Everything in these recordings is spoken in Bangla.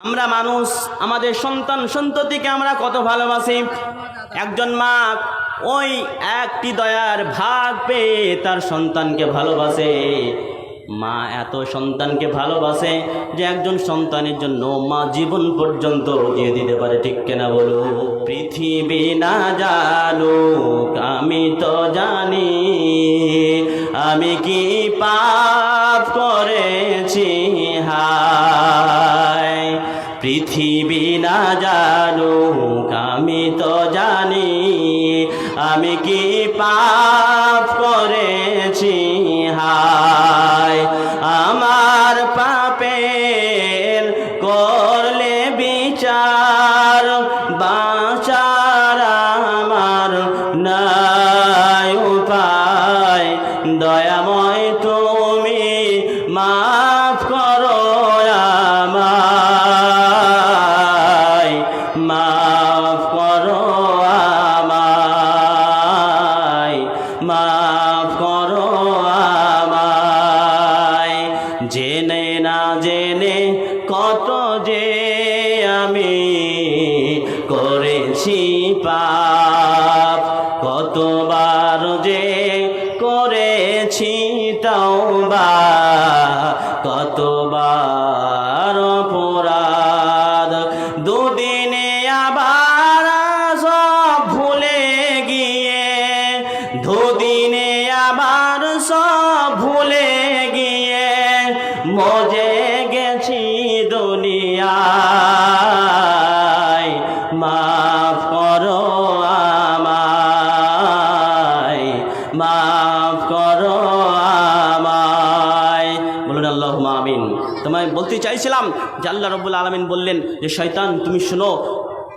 আমরা মানুষ, আমাদের সন্তান সন্ততিকে আমরা কত ভালোবাসি। একজন মা ওই একটি দয়ার ভাগ পেয়ে তার সন্তানকে ভালোবাসে। মা এত সন্তানকে ভালোবাসে যে একজন সন্তানের জন্য মা জীবন পর্যন্ত দিয়ে দিতে পারে, ঠিক কেনা বলো? পৃথিবী না জানুক, আমি তো জানি, আমি কি পাপ করেছি? হায় পৃথিবী না জানুক আমি তো জানি আমি কি পাপ করেছি পাপ আমিন। তোমায় বলতে চাইছিলাম যে আল্লাহ রব্বুল আলমিন বললেন যে, শয়তান, তুমি শোনো,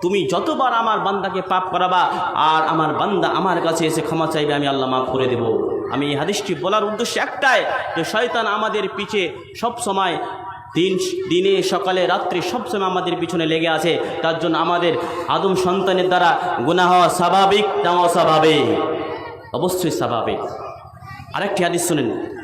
তুমি যতবার আমার বান্দাকে পাপ করাবা আর আমার বান্দা আমার কাছে এসে ক্ষমা চাইবে, আমি আল্লাহ মাফ করে দেব। আমি এই হাদিসটি বলার উদ্দেশ্য একটাই যে, শয়তান আমাদের পিছে সব সময় দিন, দিনে, সকালে, রাত্রি সবসময় আমাদের পিছনে লেগে আছে। তার জন্য আমাদের আদম সন্তানের দ্বারা গুনাহ হওয়া স্বাভাবিক না অস্বাভাবিক? অবশ্যই স্বাভাবিক। আরেকটি হাদিস শুনেন।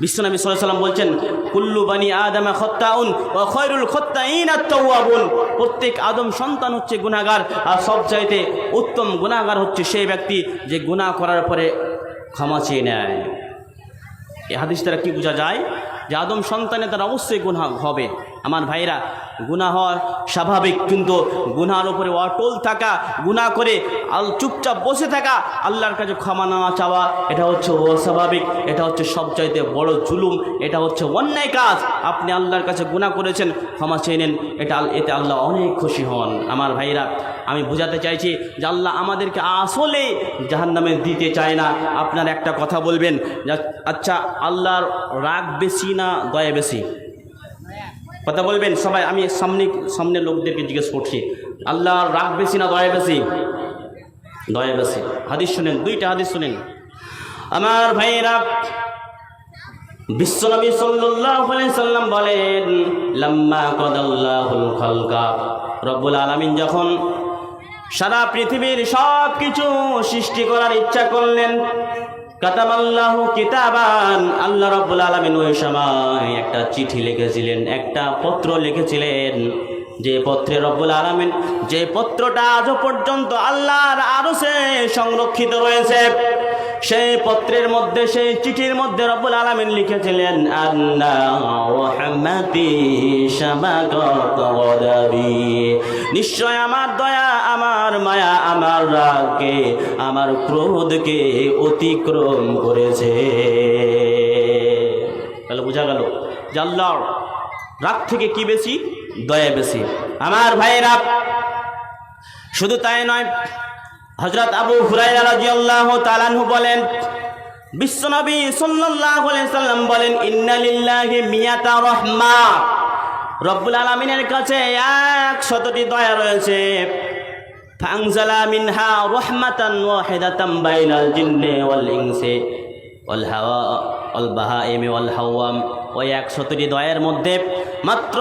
বিশ্বনবী সাল্লাম বলছেন, কুল্লু বানি আদমা খত্তাউন ও খয়রুল খত্তাইন আত-তাওয়াবুন প্রত্যেক আদম সন্তান হচ্ছে গুণাগার আর সবচাইতে উত্তম গুণাগার হচ্ছে সেই ব্যক্তি যে গুনাহ করার পরে ক্ষমা চেয়ে নেয়। এই হাদিস দ্বারা কি বোঝা যায়? যে আদম সন্তানের দ্বারা অবশ্যই গুণা হবে। আমার ভাইরা গুনাহ হওয়া স্বাভাবিক, কিন্তু গুনার উপরে অটল থাকা, গুনাহ করে আল চুপচাপ বসে থাকা, আল্লাহর কাছে ক্ষমা নেওয়া চাওয়া, এটা হচ্ছে অস্বাভাবিক, এটা হচ্ছে সবচাইতে বড় জুলুম, এটা হচ্ছে অন্যায় কাজ। আপনি আল্লাহর কাছে গুনাহ করেছেন, ক্ষমা চেয়ে নেন, এটা এতে আল্লাহ অনেক খুশি হন। আমার ভাইরা আমি বোঝাতে চাইছি যে আল্লাহ আমাদেরকে আসলে জাহান্নামে দিতে চায় না। আপনার একটা কথা বলবেন আচ্ছা আল্লাহর রাগ বেশি না দয়া বেশি? কথা বলবেন? সবাই, আমি সামনে সামনে লোকদেরকে জিজ্ঞেস করছি। আল্লাহর রাগ বেশি না দয়া বেশি? দয়া বেশি। হাদিস শুনেন, দুইটা হাদিস শুনেন। আমার ভাইরা বিশ্বনবী সাল্লাল্লাহু সাল্লাম বলেন, লাম্মা কদাল্লাহুল খালকা। রব্বুল আলামিন যখন সারা পৃথিবীর সব কিছু সৃষ্টি করার ইচ্ছা করলেন কাতাবাল্লাহু কিতাবান। আল্লাহ রাব্বুল আলামিন ওই সময় একটা চিঠি লিখেছিলেন, একটা পত্র লিখেছিলেন। যে পত্রে রব্বুল আলামিন, যে পত্রটা আজও পর্যন্ত আল্লাহর আরও সে সংরক্ষিত রয়েছে। সেই পত্রের মধ্যে, সেই চিঠির মধ্যে রব্বুল আলামিন লিখেছিলেন নিশ্চয় আমার দয়া, আমার মায়া, আমার রাগকে, আমার ক্রোধকে অতিক্রম করেছে। তাহলে বোঝা গেল যে আল্লাহর রাগ থেকে কি বেশি? দয়া বেশি। আমার ভাইয়েরা, শুধু তাই নয় হজরত আবু হুরাইরা বলেন, বিশ্বনবী সাল্লাল্লাহু সাল্লাম বলেন, ইন্না রাহমা। রব্বুল আলামিনের কাছে এক শতটি দয়া রয়েছে। একশতটি দয়ের মধ্যে মাত্র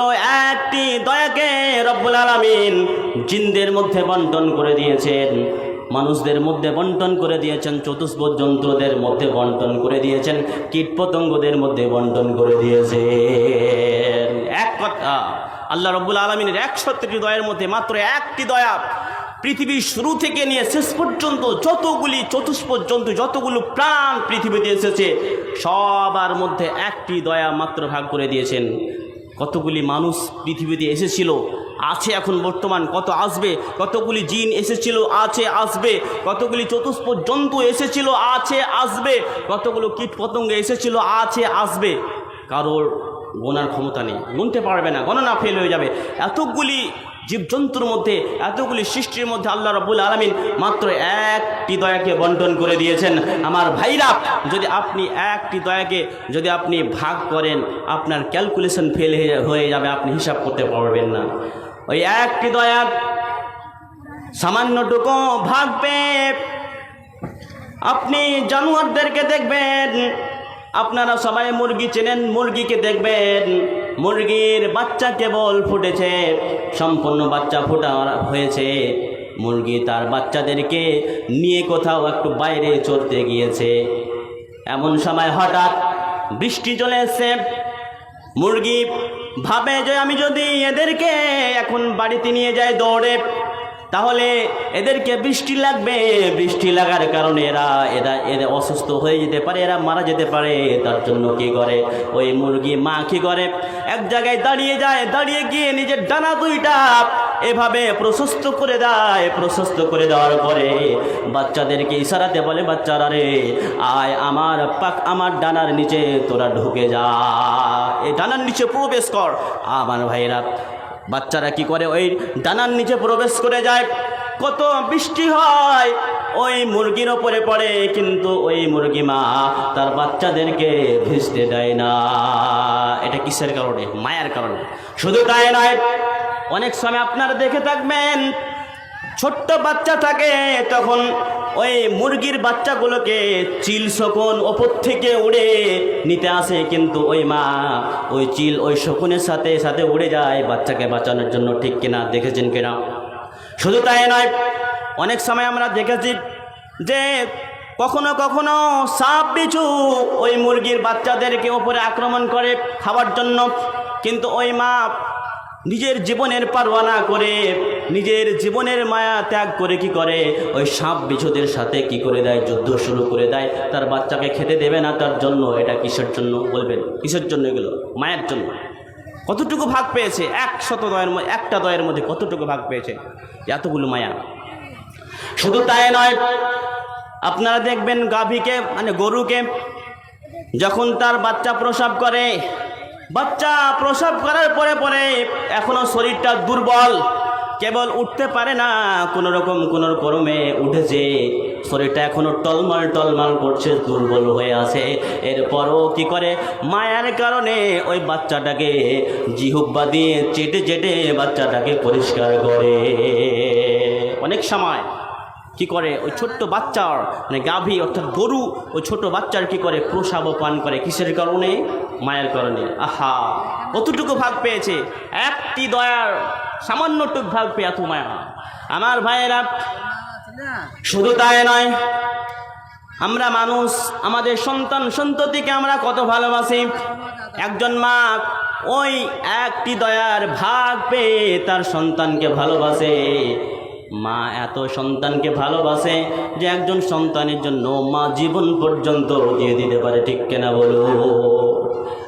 একটি দয়াকে রব্বুল আলামিন জিনদের মধ্যে বন্টন করে দিয়েছেন। মানুষদের মধ্যে বন্টন করে দিয়েছেন, চতুষ্পদ যন্ত্রদের মধ্যে বন্টন করে দিয়েছেন, কীটপতঙ্গদের মধ্যে বন্টন করে দিয়েছে এক কথা, আল্লাহ রব্বুল আলমিনের একষট্টি দয়ের মধ্যে মাত্র একটি দয়া পৃথিবীর শুরু থেকে নিয়ে শেষ পর্যন্ত যতগুলি চতুষ্পদ জন্তু, যতগুলো প্রাণ পৃথিবীতে এসেছে, সবার মধ্যে একটি দয়া মাত্র ভাগ করে দিয়েছেন। কতগুলি মানুষ পৃথিবীতে এসেছিল আছে এখন বর্তমান, কত আসবে, কতগুলি জিন এসেছিল, আছে, আসবে, কতগুলি চতুষ্পদ জন্তু এসেছিল, আছে, আসবে, কতগুলো কীট পতঙ্গ এসেছিল, আছে, আসবে। কারোর গোনার ক্ষমতা নেই, গুনতে পারবে না, গণনা ফেল হয়ে যাবে। এতগুলি জীবজন্তুর মধ্যে, এতগুলি সৃষ্টির মধ্যে আল্লাহ রবুল আলমিন মাত্র একটি দয়াকে বন্টন করে দিয়েছেন। আমার ভাইরা, যদি আপনি একটি দয়াকে, যদি আপনি ভাগ করেন, আপনার ক্যালকুলেশন ফেল হয়ে যাবে, আপনি হিসাব করতে পারবেন না। ওই একটি দয়া সামান্যটুকু ভাগ আপনি জানোয়ারদেরকে দেখবেন। আপনারা সবাই মুরগি চেনেন, মুরগিকে দেখবেন। মুরগির বাচ্চা কেবল ফুটেছে, সম্পূর্ণ বাচ্চা ফোটা হয়েছে। মুরগি তার বাচ্চাদেরকে নিয়ে কোথাও একটু বাইরে চলতে গিয়েছে। এমন সময় হঠাৎ বৃষ্টি চলে এসছে। মুরগি ভাবে যে আমি যদি এদেরকে এখন বাড়িতে নিয়ে যাই দৌড়ে তাহলে এদেরকে বৃষ্টি লাগবে। বৃষ্টি লাগার কারণে এরা এরা এরা অসুস্থ হয়ে যেতে পারে, এরা মারা যেতে পারে। তার জন্য কি করে? ওই মুরগি মা কি করে? এক জায়গায় দাঁড়িয়ে যায়, দাঁড়িয়ে গিয়ে নিজের ডানা দুইটা এভাবে প্রশস্ত করে দেয়। প্রশস্ত করে দেওয়ার পরে বাচ্চাদেরকে ইশারাতে বলে, বাচ্চারা রে, আয় আমার পাক, আমার ডানার নিচে তোরা ঢুকে যা। এই ডানার নিচে প্রবেশ কর। আমার ভাইরা বাচ্চারা কি করে? ওই ডানার নিচে প্রবেশ করে যায়। কত বৃষ্টি হয়। ওই মুরগির ওপরে পড়ে, কিন্তু ওই মুরগি মা তার বাচ্চাদেরকে ভিজতে দেয় না। এটা কিসের কারণে? মায়ের কারণে। শুধু তাই নয়, অনেক সময় আপনারা দেখে থাকবেন ছোট্ট বাচ্চা থাকে, তখন ওই মুরগির বাচ্চাগুলোকে চিল শকুন ওপর থেকে উড়ে নিতে আসে, কিন্তু ওই মা ওই চিল ওই শকুনের সাথে সাথে উড়ে যায়, বাচ্চাকে বাঁচানোর জন্য ঠিক কিনা, দেখেছেন কিনা? শুধু তাই নয়, অনেক সময় আমরা দেখেছি যে কখনো কখনো সাপ বিছু ওই মুরগির বাচ্চাদেরকে ওপরে আক্রমণ করে খাওয়ার জন্য, কিন্তু ওই মা নিজের জীবনের পারওয়ানা করে, নিজের জীবনের মায়া ত্যাগ করে কি করে? ওই সাপ বিছুদের সাথে কি করে দেয়? যুদ্ধ শুরু করে দেয়। তার বাচ্চাকে খেতে দেবে না, তার জন্য এটা কিসের জন্য বলবেন? কিসের জন্য এগুলো? মায়ের জন্য। কতটুকু ভাগ পেয়েছে? এক শত দয়ের মধ্যে একটা দয়ের মধ্যে কতটুকু ভাগ পেয়েছে? এতগুলো মায়া। শুধু তাই নয়, আপনারা দেখবেন গাভীকে মানে গরুকে, যখন তার বাচ্চা প্রসব করে বাচ্চা প্রসব করার পরে পরে এখনও শরীরটা দুর্বল। কেবল উঠতে পারে না কোনো রকম কোনো ক্রমে উঠেছে। শরীরটা এখনও টলমাল টলমাল করছে, দুর্বল হয়ে আছে। এরপরও কি করে? মায়ার কারণে ওই বাচ্চাটাকে জিহুব্বা দিয়ে চেটে চেটে বাচ্চাটাকে পরিষ্কার করে। অনেক সময় কি করে? ওই ছোট্ট বাচ্চার মানে গাভী, অর্থাৎ গরু, ওই ছোট বাচ্চার কি করে? প্রসাব পান করে। কিসের কারণে? মায়ের কারণে। আহা! কতটুকু ভাগ পেয়েছে? একটি দয়ার সামান্যটুক ভাগ পেয়ে এত মায়া। আমার ভাইয়েরা, শুধু তাই নয়, আমরা মানুষ, আমাদের সন্তান, সন্ততিকে আমরা কত ভালোবাসি। একজন মা ওই একটি দয়ার ভাগ পেয়ে তার সন্তানকে ভালোবাসে। মা এত সন্তানকে ভালোবাসে যে একজন সন্তানের জন্য মা জীবন পর্যন্ত দিয়ে দিতে পারে, ঠিক কেনা বলো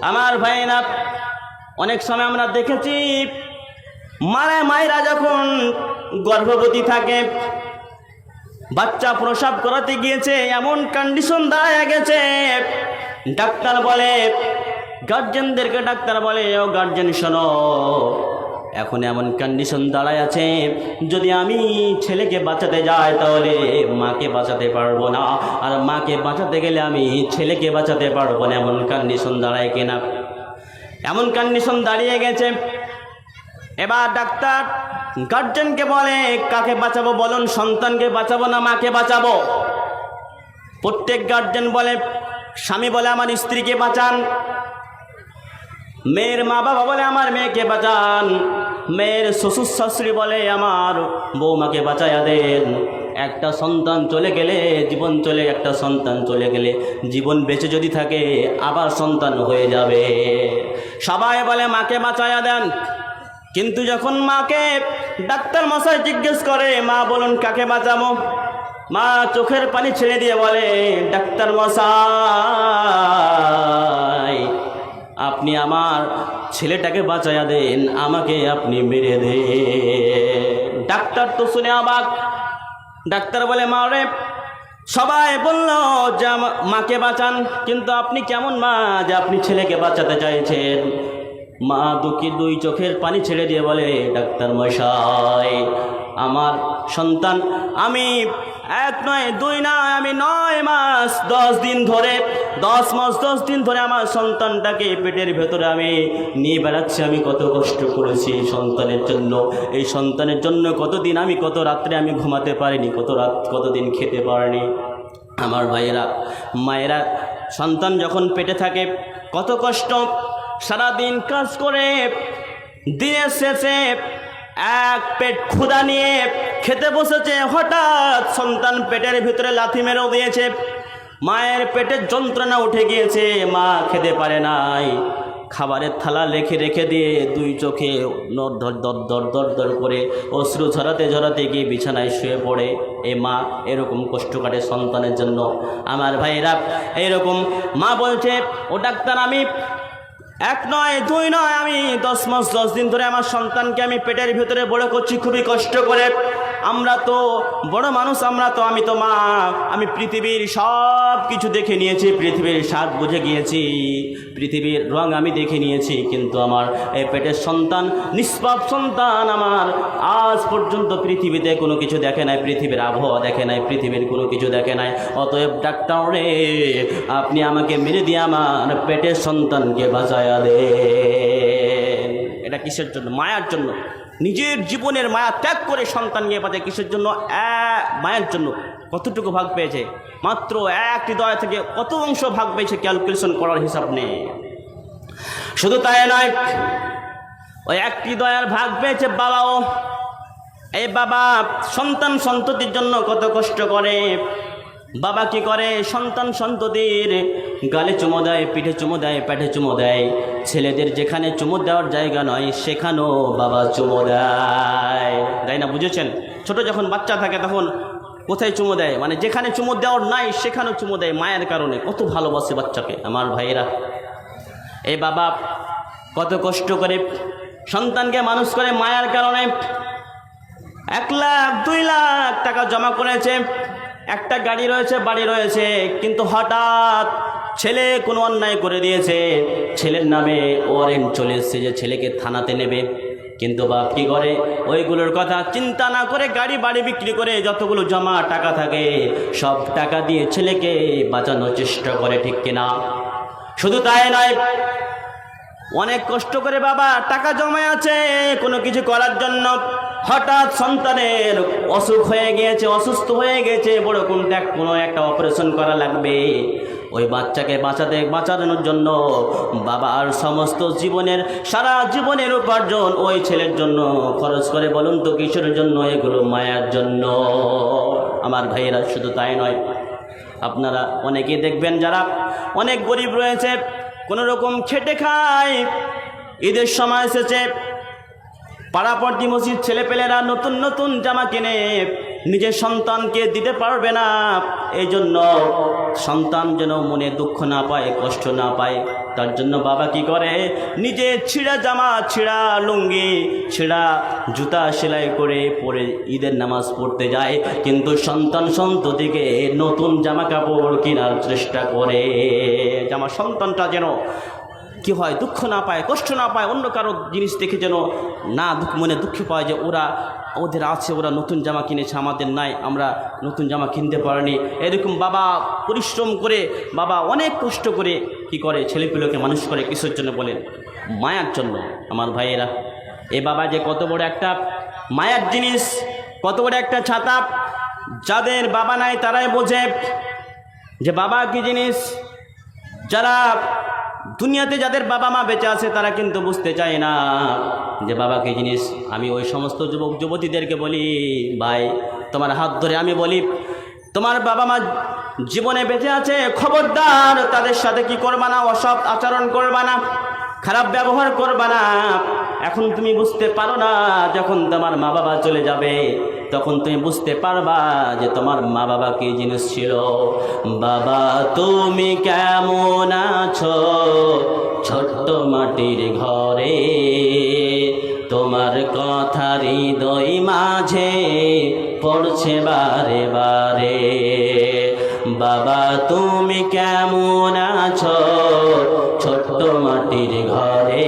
আমার ভাইরা অনেক সময় আমরা দেখেছি, মারা মায়েরা যখন গর্ভবতী থাকে, বাচ্চা প্রসাব করাতে গিয়েছে, এমন কন্ডিশন দাঁড়ায় গেছে, ডাক্তার বলে গার্জেনদেরকে ডাক্তার বলে, ও গার্জেন শোনো। এখন এমন কন্ডিশন দাঁড়ায় আছে, যদি আমি ছেলেকে বাঁচাতে যাই তাহলে মাকে বাঁচাতে পারব না। আর মাকে বাঁচাতে গেলে আমি ছেলেকে বাঁচাতে পারব না, এমন কন্ডিশন দাঁড়ায় কিনা। এমন কন্ডিশন দাঁড়িয়ে গেছে। এবার ডাক্তার গার্জেনকে বলে, কাকে বাঁচাবো বলুন? সন্তানকে বাঁচাবো না মাকে বাঁচাবো? প্রত্যেক গার্জেন বলে, স্বামী বলে আমার স্ত্রীকে বাঁচান। মেয়ের মা বাবা বলে, আমার মেয়েকে বাঁচান। মেয়ের শ্বশুর শাশুড়ি বলে, আমার বৌমাকে বাঁচাইয়া দেন। একটা সন্তান চলে গেলে, জীবন চলে, একটা সন্তান চলে গেলে, জীবন বেঁচে যদি থাকে, আবার সন্তান হয়ে যাবে। সবাই বলে, মাকে বাঁচাইয়া দেন। কিন্তু যখন মাকে ডাক্তার মশাই জিজ্ঞেস করে, মা, বলুন কাকে বাঁচাবো? মা চোখের পানি ছেড়ে দিয়ে বলে, ডাক্তার মশাই আপনি আমার ছেলেটাকে বাঁচাইয়া দেন, আমাকে আপনি মেরে দেন। ডাক্তার তো শুনে অবাক। ডাক্তার বলে, মা রে, সবাই বলল যে মাকে বাঁচান, কিন্তু আপনি কেমন মা যে আপনি ছেলেকে বাঁচাতে চাইছেন? মা দুঃখী দুই চোখের পানি ছেড়ে দিয়ে বলে, ডাক্তার মশাই, আমার সন্তান, আমি এক নয়, দুই নয়, আমি নয় মাস, দশ দিন ধরে, দশ মাস, দশ দিন ধরে আমার সন্তানটাকে পেটের ভেতরে আমি নিয়ে বেড়াচ্ছি, আমি কত কষ্ট করেছি এই সন্তানের জন্য। এই সন্তানের জন্য কতদিন আমি, কত রাত্রে আমি ঘুমাতে পারিনি, কত রাত, কতদিন খেতে পারিনি। আমার ভাইয়েরা, মায়েরা, সন্তান যখন পেটে থাকে, কত কষ্ট, সারাদিন কাজ করে, দিনের শেষে এক পেট ক্ষুদা নিয়ে খেতে বসেছে, হঠাৎ সন্তান পেটের ভিতরে লাথি মেরেও দিয়েছে। মায়ের পেটের যন্ত্রণা উঠে গিয়েছে, মা খেতে পারে নাই। খাবারের থালা রেখে রেখে দিয়ে দুই চোখে নর ধর দর দর দর দর করে অশ্রু ঝরাতে ঝরাতে গিয়ে বিছানায় শুয়ে পড়ে। এ মা এরকম কষ্ট কাটে সন্তানের জন্য। আমার ভাইয়েরা, এরকম মা বলছে, ও ডাক্তার, আমি এক নয়, দুই নয়, আমি দশ মাস, দশ দিন ধরে আমার সন্তানকে আমি পেটের ভিতরে বড় করছি, খুবই কষ্ট করে। আমরা তো বড় মানুষ, আমরা তো, আমি তো মা। আমি পৃথিবীর সব কিছু দেখে নিয়েছি, পৃথিবীর স্বাদ বুঝে গিয়েছি, পৃথিবীর রং আমি দেখে নিয়েছি, কিন্তু আমার এই পেটের সন্তান, নিষ্পাপ সন্তান আমার আজ পর্যন্ত পৃথিবীতে কোনো কিছু দেখে নাই, পৃথিবীর আবহাওয়া দেখে নাই, পৃথিবীর কোনো কিছু দেখে নাই। অতএব ডাক্তার রে, আপনি আমাকে মেরে দিয়ে আমার পেটের সন্তানকে বাঁচায়া দে এটা কিসের জন্য? মায়ার জন্য। নিজের জীবনের মায়া ত্যাগ করে সন্তান নিয়ে পাতে কিসের জন্য? এক মায়ের জন্য। কতটুকু ভাগ পেয়েছে? মাত্র এক হৃদয় থেকে কত অংশ ভাগ পেয়েছে ক্যালকুলেশন করার হিসাব নেই। শুধু তাই নয়, ওই একটি দয়ার ভাগ পেয়েছে বাবাও। এই বাবা সন্তান সন্ততির জন্য কত কষ্ট করে। বাবা কি করে? সন্তান সন্ততির গালে চুমো দেয়, পিঠে চুমো দেয় পেটে চুমো দেয়। ছেলেদের যেখানে চুমো দেওয়ার জায়গা নয়, সেখানেও বাবা চুমো দেয়। তাই না, বুঝেছেন? ছোট যখন বাচ্চা থাকে তখন কোথায় চুমো দেয়? মানে যেখানে চুমো দেওয়ার নাই, সেখানেও চুমো দেয়। মায়ের কারণে কত ভালোবাসে বাচ্চাকে, আমার ভাইয়েরা। এই বাবা, কত কষ্ট করে সন্তানকে মানুষ করে মায়ের কারণে। এক লাখ, দুই লাখ টাকা জমা করেছে। একটা গাড়ি রয়েছে, বাড়ি রয়েছে, কিন্তু হঠাৎ ছেলে কোনো অন্যায় করে দিয়েছে। ছেলের নামে ওয়ারেন্ট চলে এসছে যে ছেলেকে থানাতে নেবে। কিন্তু বাপ কি করে? ওইগুলোর কথা চিন্তা না করে গাড়ি, বাড়ি বিক্রি করে যতগুলো জমা টাকা থাকে, সব টাকা দিয়ে ছেলেকে বাঁচানোর চেষ্টা করে, ঠিক কিনা? শুধু তাই নয়, অনেক কষ্ট করে বাবা টাকা জমা আছে, কোনো কিছু করার জন্য। হঠাৎ সন্তানের অসুখ হয়ে গিয়েছে, অসুস্থ হয়ে গেছে বড় কোনটা কোনো একটা অপারেশন করা লাগবে। ওই বাচ্চাকে বাঁচাতে, বাঁচানোর জন্য বাবার সমস্ত জীবনের, সারা জীবনের উপার্জন ওই ছেলের জন্য। খরচ করে বলুন তো কিসের জন্য, এগুলো মায়ার জন্য। আমার ভাইয়েরা, শুধু তাই নয়, আপনারা অনেকেই দেখবেন যারা অনেক গরিব রয়েছে কোনো রকম খেটে খায়, ঈদের সময় এসেছে পাড়া প্রতিবেশীর ছেলেপেলেরা নতুন নতুন জামা কিনে নিজের সন্তানকে দিতে পারবে না। এই জন্য সন্তান যেন মনে দুঃখ না পায়, কষ্ট না পায়, তার জন্য বাবা কি করে? নিজে ছিঁড়া জামা, ছিঁড়া লুঙ্গি, ছিঁড়া জুতা সেলাই করে পরে ঈদের নামাজ পড়তে যায়। কিন্তু সন্তান সন্ততিকে নতুন জামা কাপড় কেনার চেষ্টা করে। জামা সন্তানটা যেন কি হয়? দুঃখ না পায়, কষ্ট না পায়, অন্য কারও জিনিস দেখে যেন না মনে দুঃখ পায় যে ওরা ওদের আছে, ওরা নতুন জামা কিনেছে, আমাদের নাই, আমরা নতুন জামা কিনতে পারিনি। এরকম বাবা পরিশ্রম করে, বাবা অনেক কষ্ট করে কি করে? ছেলেপিলোকে মানুষ করে কিসের জন্য বলেন মায়ার জন্য, আমার ভাইয়েরা। এ বাবা যে কত বড় একটা মায়ার জিনিস, কত বড় একটা ছাতা, যাদের বাবা নাই তারাই বোঝে যে বাবা কি জিনিস? যারা দুনিয়াতে যাদের বাবা মা বেঁচে আছে, তারা কিন্তু বুঝতে চায় না যে বাবাকে জিনিস? আমি ওই সমস্ত যুবক যুবতীদেরকে বলি, ভাই, তোমার হাত ধরে আমি বলি, তোমার বাবা মা জীবনে বেঁচে আছে, খবরদার, তাদের সাথে কি করবা না? অসৎ আচরণ করবা না? খারাপ ব্যবহার করবা না? এখন তুমি বুঝতে পারো না, যখন তোমার মা বাবা চলে যাবে, তখন তুমি বুঝতে পারবা যে তোমার মা বাবা কি জিনিস ছিল। বাবা, তুমি কেমন আছো? ছোট্ট মাটির ঘরে, তোমার কথা হৃদয় মাঝে পড়ছে বারে বারে। বাবা, তুমি কেমন আছো? ছোট্ট মাটির ঘরে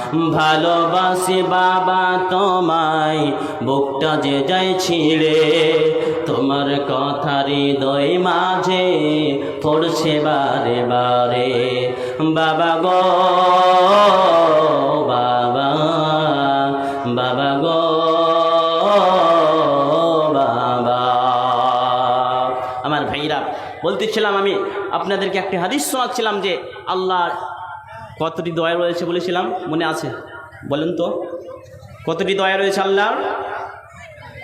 ভালোবাসি বাবা তোমায়, বুকটা যে যাই ছিঁড়ে, তোমার কথা হৃদয় মাঝে পড়ছে বারে বারে। বাবা গো, বাবা বাবা গো, বাবা। আমার ভাইরা, বলতেছিলাম আমি, আপনাদেরকে একটি হাদিস শোনাচ্ছিলাম যে আল্লাহর কতটি দয়া রয়েছে বলেছিলাম? মনে আছে? বলেন তো। কতটি দয়া রয়েছে আল্লাহর?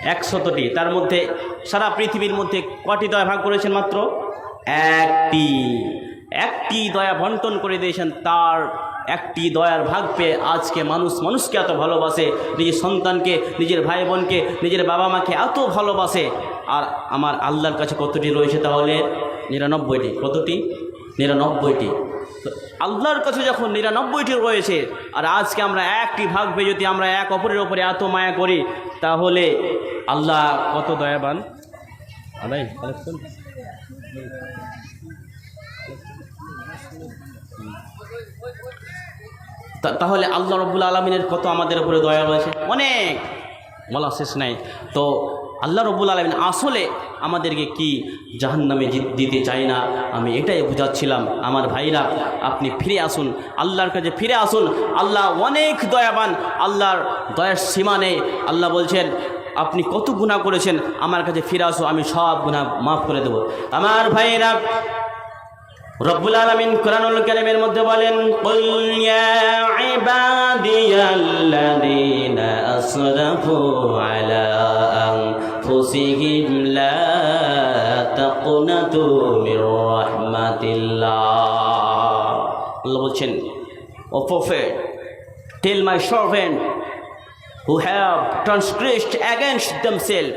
একশতটি। তার মধ্যে সারা পৃথিবীর মধ্যে কটি দয়া ভাগ করেছেন মাত্র? একটি। একটি দয়া বন্টন করে দিয়েছেন, তার একটি দয়ার ভাগ পেয়ে আজকে মানুষ মানুষকে এত ভালোবাসে, নিজের সন্তানকে, নিজের ভাই বোনকে নিজের বাবা মাকে এত ভালোবাসে। আর আমার আল্লাহর কাছে কতটি রয়েছে তাহলে? নিরানব্বইটি। কতটি? নিরানব্বইটি। আল্লাহর কাছে যখন নিরানব্বইটি রয়েছে, আর আজকে আমরা একটি ভাগ পেয়ে যদি আমরা এক অপরের ওপরে এত মায়া করি, তাহলে আল্লাহ কত দয়াবান? তাহলে আল্লাহ রব্বুল আলমিনের কত আমাদের উপরে দয়া রয়েছে? অনেক। বলা শেষ নাই। তো আল্লাহ রব্বুল আলমিন আসলে আমাদেরকে কি জাহান্নামে দিতে চাই না? আমি এটাই বুঝাচ্ছিলাম। আমার ভাইরা, আপনি ফিরে আসুন। আল্লাহর কাছে ফিরে আসুন। আল্লাহ অনেক দয়াবান। আল্লাহর দয়ার সীমা নেই। আল্লাহ বলছেন, আপনি কত গুণা করেছেন? আমার কাছে ফিরে আসো, আমি সব গুণা মাফ করে দেবো। আমার ভাইরা, রব্বুল আলামিন কোরআনুল কারীমের মধ্যে বলেন আসরাফু আলা আনফুসিহিম লা তাকনাতু মির রাহমাতিল্লাহ আল্লাহ বলছেন tell my servant who have transgressed against themselves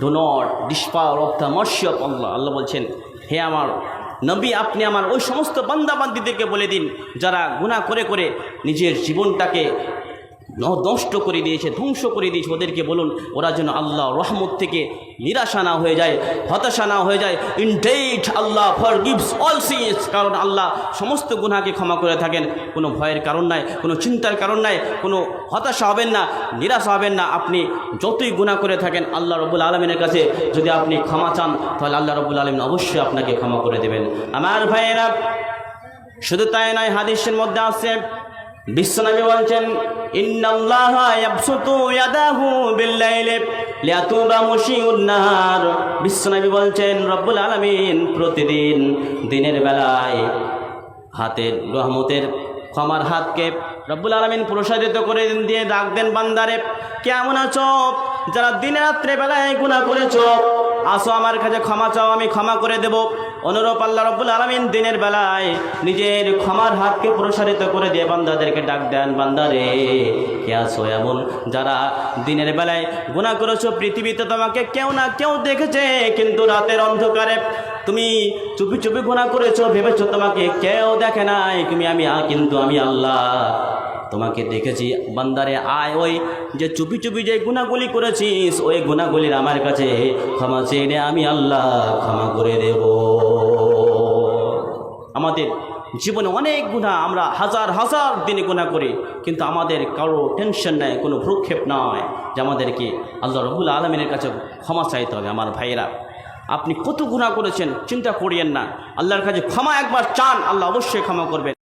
do not despair of the mercy of Allah আল্লাহ বলছেন, হে আমার নবী, আপনি আমার ওই সমস্ত বান্দাবান্দিদেরকে বলে দিন, যারা গুনাহ করে করে নিজের জীবনটাকে নষ্ট করে দিয়েছে, ধ্বংস করে দিয়েছে। ওদেরকে বলুন, ওরা যেন আল্লাহ রহমত থেকে নিরাশা না হয়ে যায়, হতাশা না হয়ে যায়। Indeed Allah forgives all sins কারণ আল্লাহ সমস্ত গুনাহকে ক্ষমা করে থাকেন। কোনো ভয়ের কারণ নাই, কোনো চিন্তার কারণ নাই, কোনো হতাশা হবেন না, নিরাশা হবেন না। আপনি যতই গুনাহ করে থাকেন, আল্লাহ রবুল আলমিনের কাছে যদি আপনি ক্ষমা চান, তাহলে আল্লাহ রবুল আলমিন অবশ্যই আপনাকে ক্ষমা করে দেবেন। আমার ভাইয়েরা, শুধু তাই নয়, হাদিসের মধ্যে আছে বিশ্বনবী বলছেন বিশ্বনবী বলছেন, রব্বুল আলামিন প্রতিদিন দিনের বেলায় হাতের রহমতের ক্ষমার হাতকে রব্বুল আলমিন প্রসারিত করে দিয়ে ডাক দেন বান্দারে, কেমন আছো? যারা দিনে রাত্রে বেলায় গুণা করেছ আসো আমার কাছে ক্ষমা চাও, আমি ক্ষমা করে দেব। অনুরূপ আল্লাহ রব্বুল আলমিন দিনের বেলায় নিজের ক্ষমার হাতকে প্রসারিত করে দিয়ে বান্দাদেরকে ডাক দেন বান্দারে কে আসো এমন? যারা দিনের বেলায় গুণা করেছ, পৃথিবীতে তোমাকে কেউ না কেউ দেখেছে, কিন্তু রাতের অন্ধকারে তুমি চুপি চুপি গুণা করেছ, ভেবেছো তোমাকে কেউ দেখে নাই, তুমি আমি কিন্তু আমি আল্লাহ। তোমাকে দেখেছি, বান্দারে আয় ওই যে চুপি চুপি যে গুণাগুলি করেছিস, ওই গুণাগুলির আমার কাছে ক্ষমা চেয়ে আমি আল্লাহ ক্ষমা করে দেব। আমাদের জীবনে অনেক গুণা আমরা হাজার হাজার দিনে গুণা করি, কিন্তু আমাদের কারও টেনশন নেয় কোনো ভ্রুক্ষেপ নয় যে আমাদেরকে আল্লাহ রবুল আলমিনের কাছে ক্ষমা চাইতে হবে আমার ভাইয়েরা। আপনি কত গুণা করেছেন, চিন্তা করিয়েন না। আল্লাহর কাছে ক্ষমা একবার চান, আল্লাহ অবশ্যই ক্ষমা করবেন।